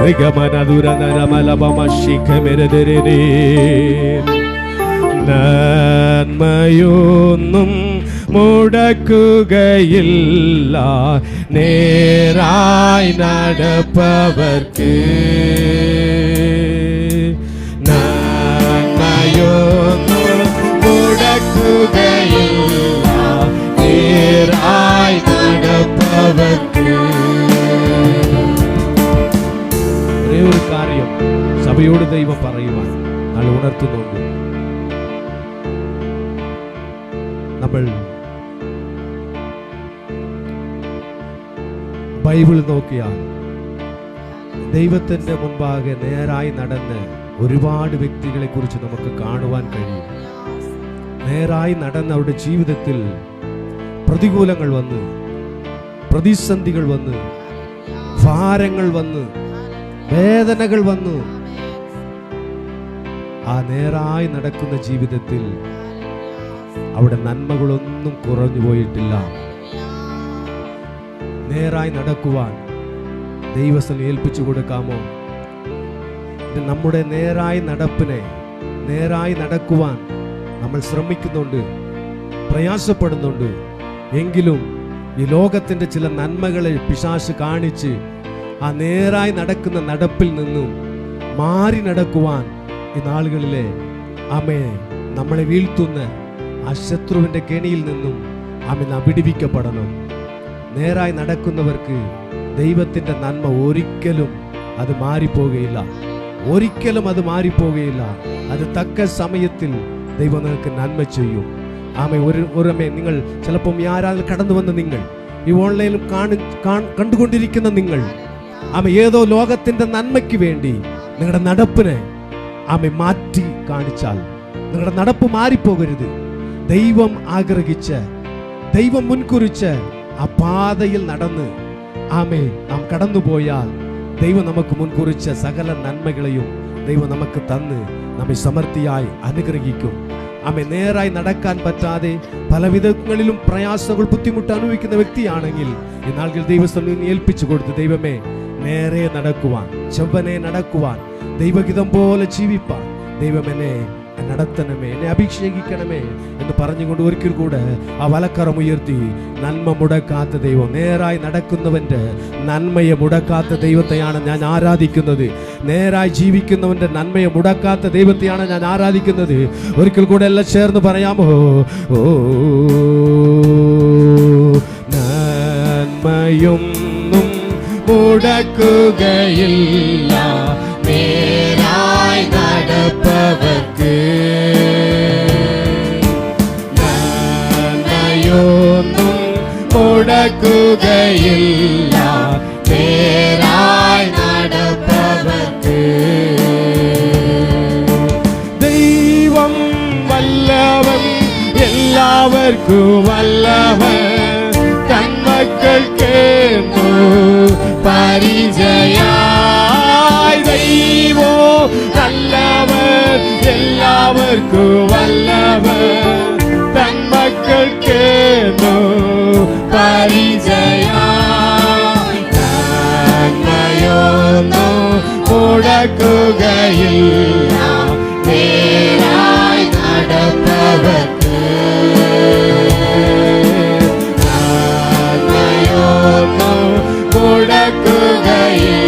ഋഗമനദുരനരമലപമശിഖമെരതിരേ നന്മയൊന്നും മുടക്കുകയില്ല. നേരായി നടപ്പവർക്ക് നന്മയൊന്നും മുടക്കുകയില്ല. നേരായി നടപ്പവർക്ക് സഭയോട് ദൈവം പറയുവാൻ നാളെ ഉണർത്തുന്നുണ്ട്. നമ്മൾ ബൈബിൾ നോക്കിയാൽ ദൈവത്തിന്റെ മുമ്പാകെ നേരായി നടന്ന് ഒരുപാട് വ്യക്തികളെ കുറിച്ച് നമുക്ക് കാണുവാൻ കഴിയും. നേരായി നടന്ന അവരുടെ ജീവിതത്തിൽ പ്രതികൂലങ്ങൾ വന്ന് പ്രതിസന്ധികൾ വന്ന് ഭാരങ്ങൾ വന്ന് വേദനകൾ വന്നു ആ നേരായി നടക്കുന്ന ജീവിതത്തിൽ അവിടെ നന്മകളൊന്നും കുറഞ്ഞു പോയിട്ടില്ല. നേരായി നടക്കുവാൻ ദൈവസ്ഥം ഏൽപ്പിച്ചു കൊടുക്കാമോ? നമ്മുടെ നേരായി നടപ്പിനെ നേരായി നടക്കുവാൻ നമ്മൾ ശ്രമിക്കുന്നുണ്ട് പ്രയാസപ്പെടുന്നുണ്ട്. എങ്കിലും ഈ ലോകത്തിന്റെ ചില നന്മകളെ പിശാശ് കാണിച്ച് ആ നേരായി നടക്കുന്ന നടപ്പിൽ നിന്നും മാറി നടക്കുവാൻ ഈ നാളുകളിലെ അമ്മയെ നമ്മളെ വീഴ്ത്തുന്ന ആ ശത്രുവിന്റെ കെണിയിൽ നിന്നും അമ്മ നാം വിടിവിക്കപ്പെടണം. നേരായി നടക്കുന്നവർക്ക് ദൈവത്തിന്റെ നന്മ ഒരിക്കലും അത് മാറിപ്പോകുകയില്ല ഒരിക്കലും അത് മാറിപ്പോകുകയില്ല അത് തക്ക സമയത്തിൽ ദൈവം നിങ്ങൾക്ക് നന്മ ചെയ്യും. ആമ ഒരു ഒരമേ നിങ്ങൾ ചിലപ്പം ഈ ആരാധന കടന്നു വന്ന നിങ്ങൾ ഈ ഓൺലൈനിൽ കാണു കണ്ടുകൊണ്ടിരിക്കുന്ന നിങ്ങൾ ആമ ഏതോ ലോകത്തിന്റെ നന്മയ്ക്ക് വേണ്ടി നിങ്ങളുടെ നടപ്പിനെ ആമ മാറ്റി കാണിച്ചാൽ നിങ്ങളുടെ നടപ്പ് മാറിപ്പോകരുത്. ദൈവം ആഗ്രഹിച്ച് ദൈവം മുൻകുറിച്ച് ആ പാതയിൽ നടന്ന് ആമേ നാം കടന്നുപോയാൽ ദൈവം നമുക്ക് മുൻകുറിച്ച് സകല നന്മകളെയും ദൈവം നമുക്ക് തന്ന് നമ്മെ സമൃദ്ധിയായി അനുഗ്രഹിക്കും. ആമെ നേരായി നടക്കാൻ പറ്റാതെ പല വിധങ്ങളിലും പ്രയാസങ്ങൾ ബുദ്ധിമുട്ട് അനുഭവിക്കുന്ന വ്യക്തിയാണെങ്കിൽ ഈ ദൈവസ്ഥലിൽ നിന്ന് ഏൽപ്പിച്ചു കൊടുത്ത് ദൈവമേ നേരെ നടക്കുവാൻ ചെവ്വനെ നടക്കുവാൻ ദൈവഹിതം പോലെ ജീവിപ്പാൻ ദൈവം എന്നെ നടത്തണമേ എന്നെ അഭിഷേകിക്കണമേ എന്ന് പറഞ്ഞുകൊണ്ട് ഒരിക്കൽ കൂടെ ആ വലക്കറം ഉയർത്തി നന്മ മുടക്കാത്ത ദൈവം നേരായി നടക്കുന്നവന്റെ നന്മയെ മുടക്കാത്ത ദൈവത്തെയാണ് ഞാൻ ആരാധിക്കുന്നത്. നേരായി ജീവിക്കുന്നവന്റെ നന്മയെ മുടക്കാത്ത ദൈവത്തെയാണ് ഞാൻ ആരാധിക്കുന്നത്. ഒരിക്കൽ കൂടെ എല്ലാം ചേർന്ന് പറയാമോ? ഓ നന്മയൊന്നും മുടക്കുകയില്ല. നന്മയൊന്നും മുടക്കുകയില്ല. നേരായി നടപ്പവർക്ക്. ദൈവം വല്ലവൻ എല്ലാവർക്കും വല്ലവൻ. തന്മക്കൾക്ക് പരിചയായി ദൈവോ നല്ലവർ എല്ലാവർക്കും വല്ലവൻ പരിചയായി നന്മയൊന്നു മുടക്കുകയില്ല നേരായി നടപ്പവർക്ക് നന്മയൊന്നു മുടക്കുകയില്ല